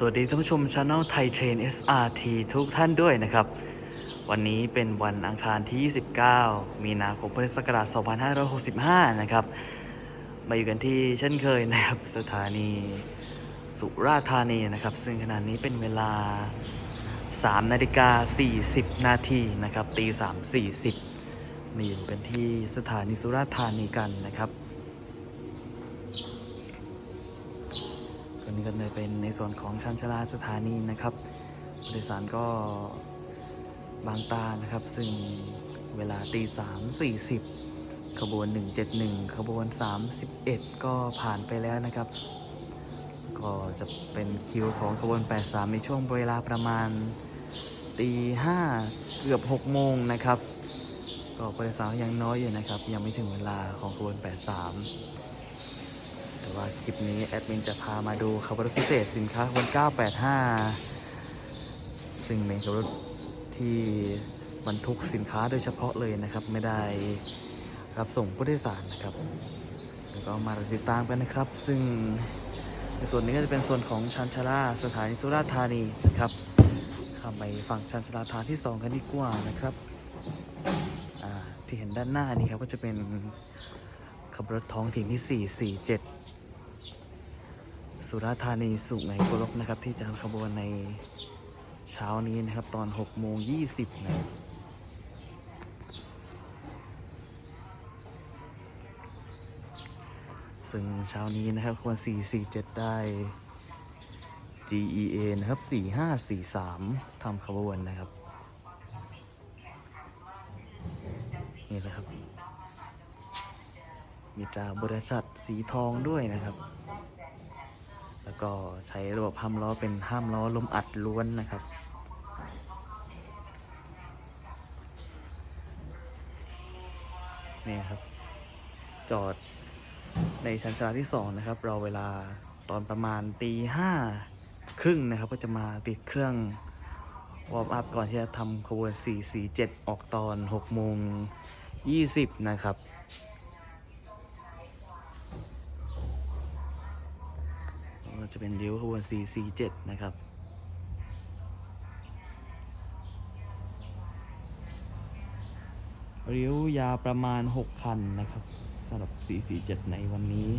สวัสดีท่านผู้ชมช anel ไทยเทรน SRT ทุกท่านด้วยนะครับ วันนี้เป็นวันอังคารที่ 29 มีนาคมพุทธศักราช 2565 นะครับ มาอยู่กันที่เช่นเคยนะครับ สถานีสุราษฎร์ธานีนะครับ ซึ่งขณะนี้เป็นเวลา 3 นาฬิกา 40 นาทีนะครับตี 3 40 มาอยู่กันที่สถานีสุราษฎร์ธานีกันนะครับ นี่ก็เลยเป็นในส่วนของชันชลาสถานีนะครับผู้โดยสารก็บางตานะครับ ซึ่งเวลาตีสามสี่สิบขบวน 171 ขบวน 31 ก็ผ่านไปแล้วนะครับ ก็จะเป็นคิวของขบวน 83 ในช่วงเวลาประมาณตีห้าเกือบ 6 โมงนะครับ ก็ผู้โดยสารยังน้อยอยู่นะครับ ยังไม่ถึงเวลาของขบวน 83 แต่ว่าคลิปนี้แอดมินจะพามาดูขับรถพิเศษสินค้าขบวน985 ซึ่งเป็นขับรถที่บรรทุกสินค้าโดยเฉพาะเลยนะครับ ไม่ได้รับส่งผู้โดยสารนะครับแล้วก็มาติดตามกันนะครับ ซึ่งในส่วนนี้ก็จะเป็นส่วนของชันชาลาสถานีสุราษฎร์ธานีนะครับข้ามไปฝั่งชันชาลาฐานที่ 2 กันดีกว่านะครับที่เห็นด้านหน้านี้ครับก็จะเป็นขับรถท้องถิ่นที่ 447 สุราษฎร์ธานีสุไหงโกลกนะครับ ที่จะขบวนในเช้านี้นะครับ ตอน6โมง20นะครับซึ่งเช้านี้นะครับขบวน447 ได้ GEA นะครับ 4543ทำขบวนนะครับ นี่นะครับ มีตราบริษัทสีทองด้วยนะครับ แล้วก็ใช้ระบบห้ามล้อเป็นห้ามล้อลมอัดล้วนนะครับ นี่ครับ จอดในชั้นชาลาที่ 2 นะครับ เราเวลาตอนประมาณตีห้าครึ่งนะครับ ก็จะมาติดเครื่องวอร์มอัพก่อนที่จะทำขบวน 447 ออกตอน 6 โมง 20 นะครับ จะเป็นริ้วขบวน447นะครับริ้วยาประมาณ 6 คันนะครับสำหรับ 447 ในวันนี้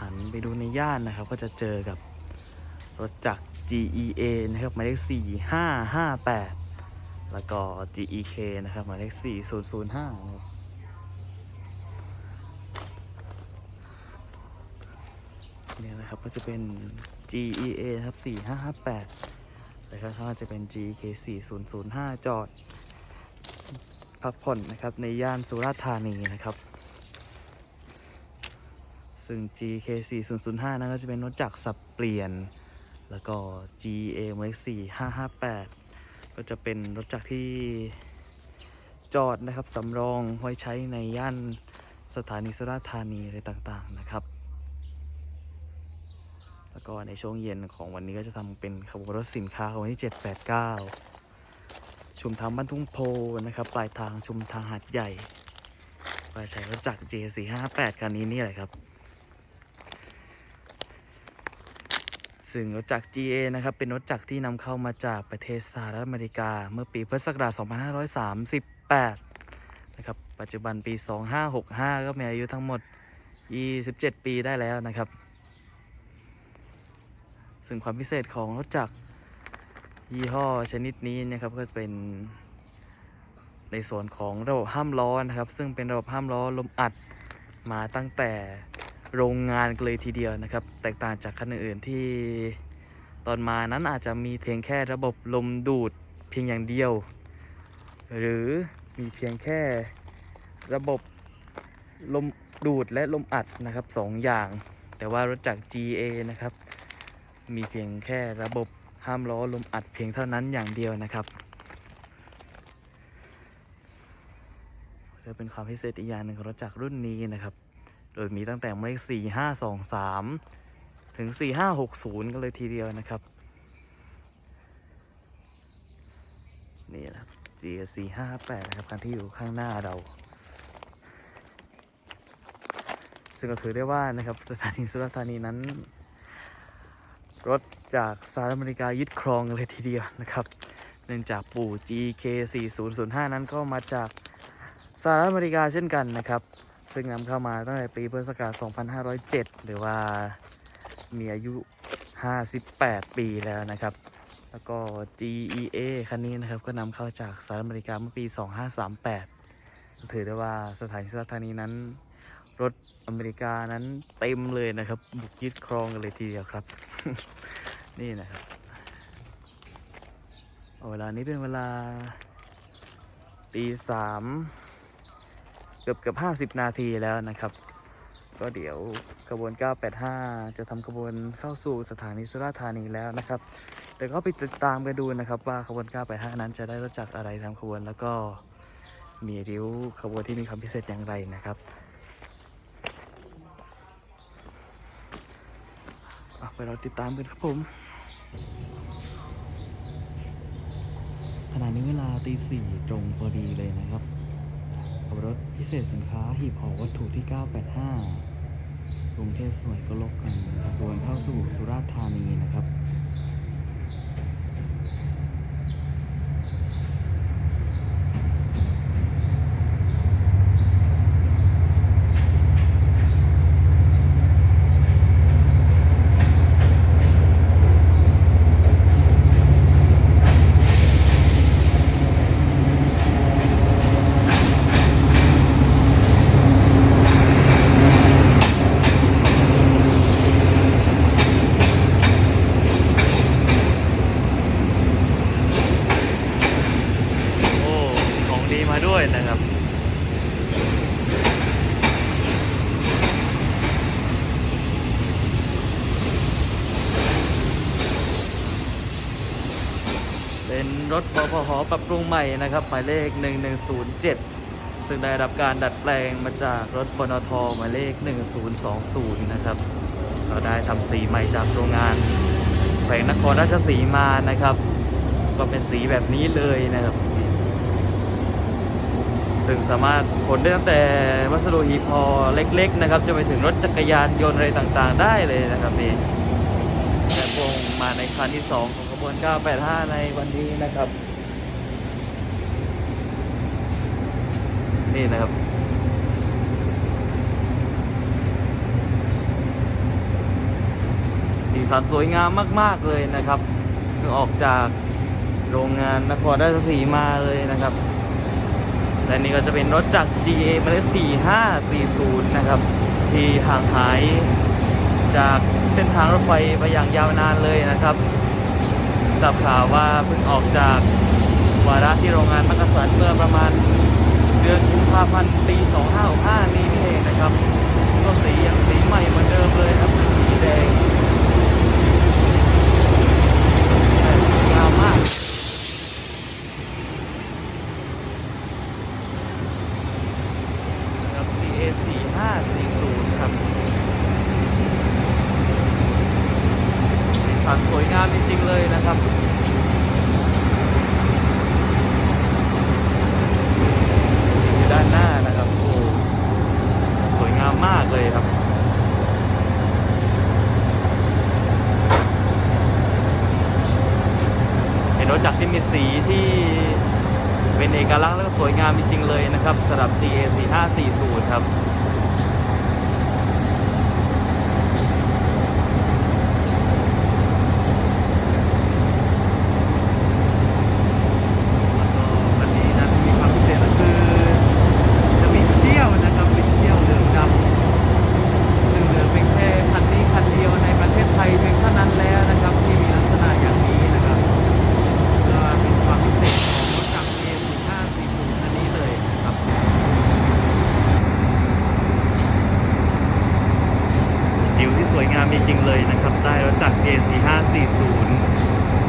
หันไปดูในย่านนะครับ ก็จะเจอกับรถจักร GEA นะครับหมายเลข4558 แล้วก็ GEK นะครับหมายเลข 4005นะครับเนี่ยนะครับก็จะเป็น GEA ครับ 4558แล้วก็ข้างล่างจะเป็น GEK 4005 จอด พักผ่อนนะครับในย่านสุราษฎร์ธานีนะครับ ซึ่ง GK 4005นั้นก็จะเป็นรถจักรสับเปลี่ยน แล้วก็ GA หมายเลข4558 ก็จะเป็นรถจักรที่จอดนะครับสำรองไว้ใช้ในย่านสถานีสุราษฎร์ธานีอะไรต่างๆนะครับ แล้วก็ในช่วงเย็นของวันนี้ก็จะทำเป็นขบวนรถสินค้าของวันที่ 789 ชุมทางบ้านทุ่งโพนะครับ ปลายทางชุมทางหาดใหญ่ไปใช้รถจักร J458 คันนี้นี่แหละครับ ซึ่งรถจักร GA นะครับเป็นรถจักรที่นำเข้ามาจากประเทศสหรัฐอเมริกา เมื่อปีพุทธศักราช 2538 นะครับ ปัจจุบันปี 2565 ก็มีอายุทั้งหมด 27 ปีได้แล้วนะครับ ซึ่งความพิเศษของรถจักรยี่ห้อชนิดนี้นะครับก็เป็นในส่วนของระบบห้ามล้อนะครับ ซึ่งเป็นระบบห้ามล้อลมอัดมาตั้งแต่ โรงงานกันเลยทีเดียวนะครับ แตกต่างจากคันอื่นๆที่ตอนมานั้นอาจจะมีเพียงแค่ระบบลมดูดเพียงอย่างเดียว หรือมีเพียงแค่ระบบลมดูดและลมอัดนะครับสองอย่าง แต่ว่ารถจาก GA นะครับ มีเพียงแค่ระบบห้ามล้อลมอัดเพียงเท่านั้นอย่างเดียวนะครับจะเป็นความพิเศษอีกอย่างหนึ่งของรถจักรุ่นนี้นะครับ โดยมีตั้งแต่หมายเลข4523 ถึง 4560 กันเลยทีเดียวนะครับ นี่นะครับ GS 458 นะครับคันที่อยู่ข้างหน้าเรา ซึ่งก็ถือได้ว่านะครับสถานีสุราษฎร์ธานีนั้น รถจากสหรัฐอเมริกายึดครองเลยทีเดียวนะครับ เนื่องจากปู่ GK 4005 นั้นก็มาจากสหรัฐอเมริกาเช่นกันนะครับ ซึ่งนำเข้ามาตั้งแต่ปีพุทธศักราช 2507 หรือว่ามีอายุ 58 ปีแล้วนะครับ แล้วก็ GEA คันนี้นะครับ ก็นำเข้าจากสหรัฐอเมริกาเมื่อปี 2538 ถือได้ว่าสถานีสุราษฎร์ธานีนั้น รถอเมริกานั้นเต็มเลยนะครับ บุกยึดครองกันเลยทีเดียวครับ นี่นะครับเเวลานี้เป็นเวลาตีสาม เกือบเกือบห้าสิบนาทีแล้วนะครับ ก็เดี๋ยวขบวน 985 จะทำขบวนเข้าสู่สถานีสุราษฎร์ธานีแล้วนะครับเดี๋ยวก็ไปติดตามกันดูนะครับ ว่าขบวน 985 นั้นจะได้รถจักอะไรทำขบวนแล้วก็มีริ้วขบวนที่มีความพิเศษอย่างไรนะครับไปเราติดตามกันครับผมขณะนี้เวลาตีสี่ตรงพอดีเลยนะครับับรถพิเศษสินค้าหีบห่อวัตถุที่ 985 กรุงเทพสวยก็ลบกันขบวนเข้าสู่สุราษฎร์ธานีนะครับ โอ้ ของดีมาด้วยนะครับ เป็นรถปพห ปรับปรุงใหม่นะครับหมายเลข 1107 ซึ่งได้รับการดัดแปลงมาจากรถปนทหมายเลข 1020 นะครับก็ได้ทำสีใหม่จากโรงงานแขวงนครราชสีมานะครับ ก็เป็นสีแบบนี้เลยนะครับ ซึ่งสามารถขนได้ตั้งแต่วัสดุหีบห่อเล็กๆนะครับจะไปถึงรถจักรยานยนต์อะไรต่างๆ ได้เลยนะครับนี่แต่พวงมาในคันที่ 2 ของขบวน 985 ในวันนี้นะครับ นี่นะครับ สีสันสวยงามมาก ๆ เลยนะครับเพิ่งออกจากโรงงานนครราชสีมาเลยนะครับและนี่ก็จะเป็นรถจาก GA หมายเลข4540 นะครับ ที่ห่างหายจากเส้นทางรถไฟไปอย่างยาวนานเลยนะครับทราบข่าวว่าเพิ่งออกจากวาระที่โรงงานมักกะสันเมื่อประมาณ เดือนกุมภาพันธ์ปี2565นี้นี่เองนะครับก็สียังสีใหม่เหมือนเดิมเลยครับเป็นสีแดงแต่สวยงามมากครับ GA 4540ครับสีสันสวยงามจริงๆเลยนะครับ อยู่ ด้านหน้านะครับโอ้สวยงามมากเลยครับเห็นรถจักรที่มีสีที่เป็นเอกลักษณ์และก็สวยงามจริงๆเลยนะครับสำหรับ TA 4540 ครับ แล้วก็คันนี้นะมีความพิเศษก็คือ จะมีเที่ยวนะครับเป็นเที่ยวเหลืองดำซึ่งเหลือเป็นแค่คันนี้คันเดียวในประเทศไทยเพียงเท่านั้นแล้วนะครับ ที่มีลักษณะอย่างนี้นะครับก็เป็นความพิเศษของรถจักร A4540 อันนี้เลยนะครับดิวที่สวยงามจริงๆเลยนะครับ ได้รถจักร J4540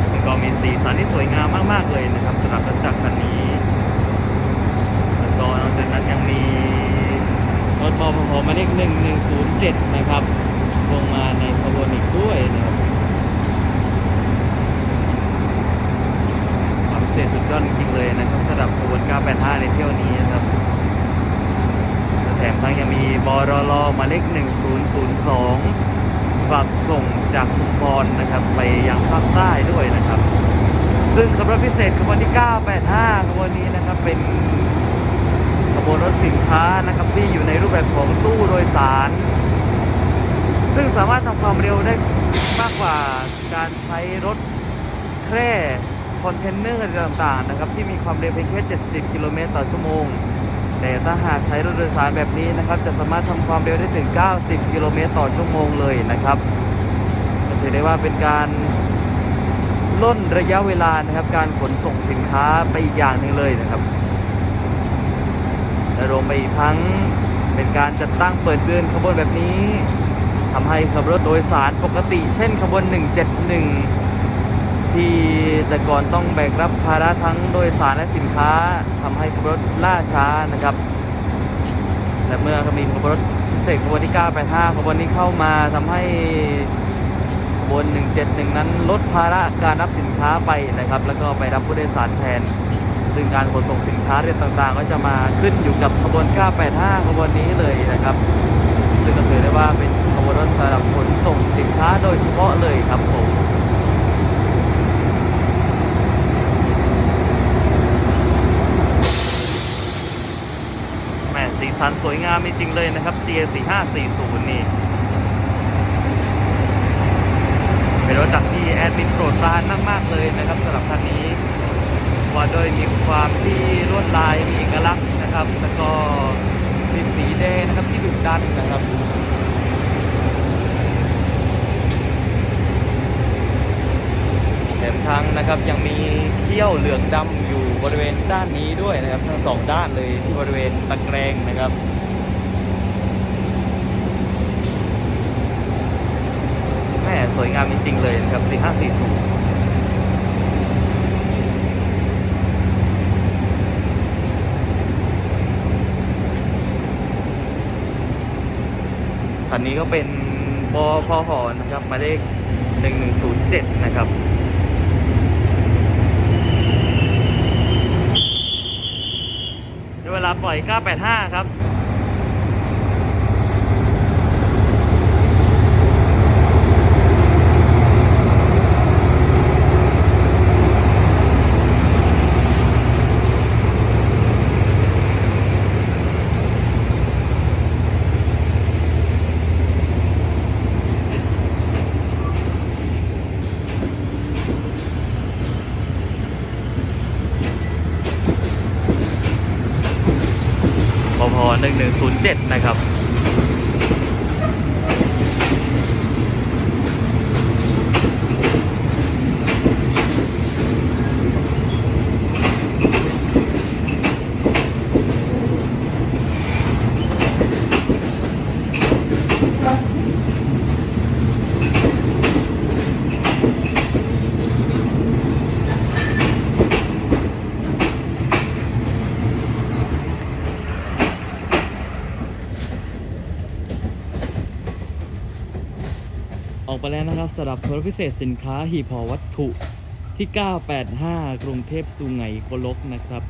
ซึ่งก็มีสีสันที่สวยงามมากๆเลยนะครับสำหรับรถจักรคันนี้ แล้วก็นอกจากนั้นยังมีรถปพหมาเลขหนึ่งหนึ่งศูนย์เจ็ดนะครับลงมาในขบวนอีกด้วยนะครับความพิเศษสุดยอดจริงๆเลยนะครับสำหรับขบวน 985 ในเที่ยวนี้นะครับแถมทั้งยังมีบรลหมาเลข1002 ฝากส่งจากชุมพรนะครับ ไปยังภาคใต้ด้วยนะครับ ซึ่งขบวนพิเศษขบวนที่ 985ขบวนนี้นะครับเป็นขบวนรถสินค้านะครับที่อยู่ในรูปแบบของตู้โดยสาร ซึ่งสามารถทำความเร็วได้มากกว่าการใช้รถแคร่คอนเทนเนอร์ต่างๆนะครับที่มีความเร็วเพียงแค่ 70 กิโลเมตรต่อชั่วโมง แต่ถ้าหากใช้รถโดยสารแบบนี้นะครับ จะสามารถทำความเร็วได้ถึง 90 กิโลเมตรต่อชั่วโมงเลยนะครับถือได้ว่าเป็นการล่นระยะเวลานะครับ การขนส่งสินค้าไปอีกอย่างหนึ่งเลยนะครับและรวมไปอีกทั้งเป็นการจัดตั้งเปิดเดินขบวนแบบนี้ทำให้ขบวนรถโดยสารปกติ เช่นขบวน 171 แต่ก่อนต้องแบกรับภาระทั้งโดยสารและสินค้าทำให้ขบวนรถล่าช้านะครับและเมื่อมีขบวนรถพิเศษขบวนที่ 985 ขบวนนี้เข้ามาทำให้ขบวน 171 นั้นลดภาระการรับสินค้าไปนะครับ แล้วก็ไปรับผู้โดยสารแทน ซึ่งการขนส่งสินค้าเรื่องต่างๆ ก็จะมาขึ้นอยู่กับขบวน 985 ขบวนนี้เลยนะครับ ซึ่งก็ถือได้ว่าเป็นขบวนรถสำหรับขนส่งสินค้าโดยเฉพาะเลยครับผม แหม่ สีสันสวยงามจริงๆเลยนะครับ GA 4540 นี่เป็นรถจักรที่แอดมินโปรดปรานมากๆเลยนะครับสำหรับคันนี้ว่าโดยมีความที่ลวดลายมีเอกลักษณ์นะครับ แล้วก็มีสีแดงนะครับที่ดุดันนะครับแถมทั้งนะครับยังมี ขี้ยวเหลืองดำอยู่บริเวณด้านนี้ด้วยนะครับ ทั้งสองด้านเลยที่บริเวณตะแกรงนะครับแม่สวยงามจริงๆเลยนะครับ 4540คันนี้ก็เป็นบพหอนะครับหมายเลข1107 นะครับ เวลา ปล่อย 985 ครับ พพ 7 นะครับ ไปแล้วนะครับสำหรับรพิเศษสินค้าหีบห่อวัตถุที่ 985 กรุงเทพสุไหงโกลกนะครับ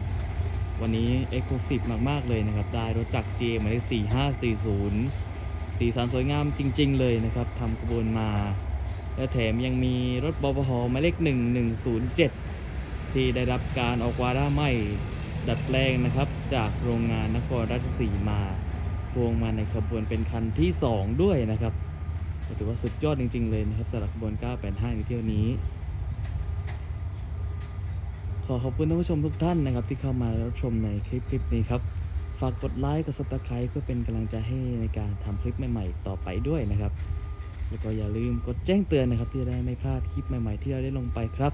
วันนี้เอ็กซ์คลูซีฟมาก ๆ เลยนะครับ ได้รถจักร J หมายเลข4540 สีสันสวยงามจริง ๆ เลยนะครับทำกระบวนมา และแถมยังมีรถบพหหมายเลข 1107 ที่ได้รับการออกวาร่าใหม่ดัดแปลงนะครับ จากโรงงานนครราชสีมาพวงมาในขบวนเป็นคันที่ 2 ด้วยนะครับ ถือว่าสุดยอดจริง ๆ เลยนะครับสำหรับขบวน 985 ในเที่ยวนี้ ขอขอบคุณท่านผู้ชมทุกท่านนะครับ ที่เข้ามารับชมในคลิปคลิปนี้ครับ ฝากกดไลค์กด subscribe เพื่อเป็นกำลังใจให้ในการทำคลิปใหม่ ๆ ต่อไปด้วยนะครับ แล้วก็อย่าลืมกดแจ้งเตือนนะครับ ที่จะได้ไม่พลาดคลิปใหม่ ๆ ที่เราได้ลงไปครับ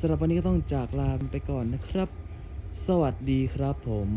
สำหรับวันนี้ก็ต้องจากลาไปก่อนนะครับ สวัสดีครับผม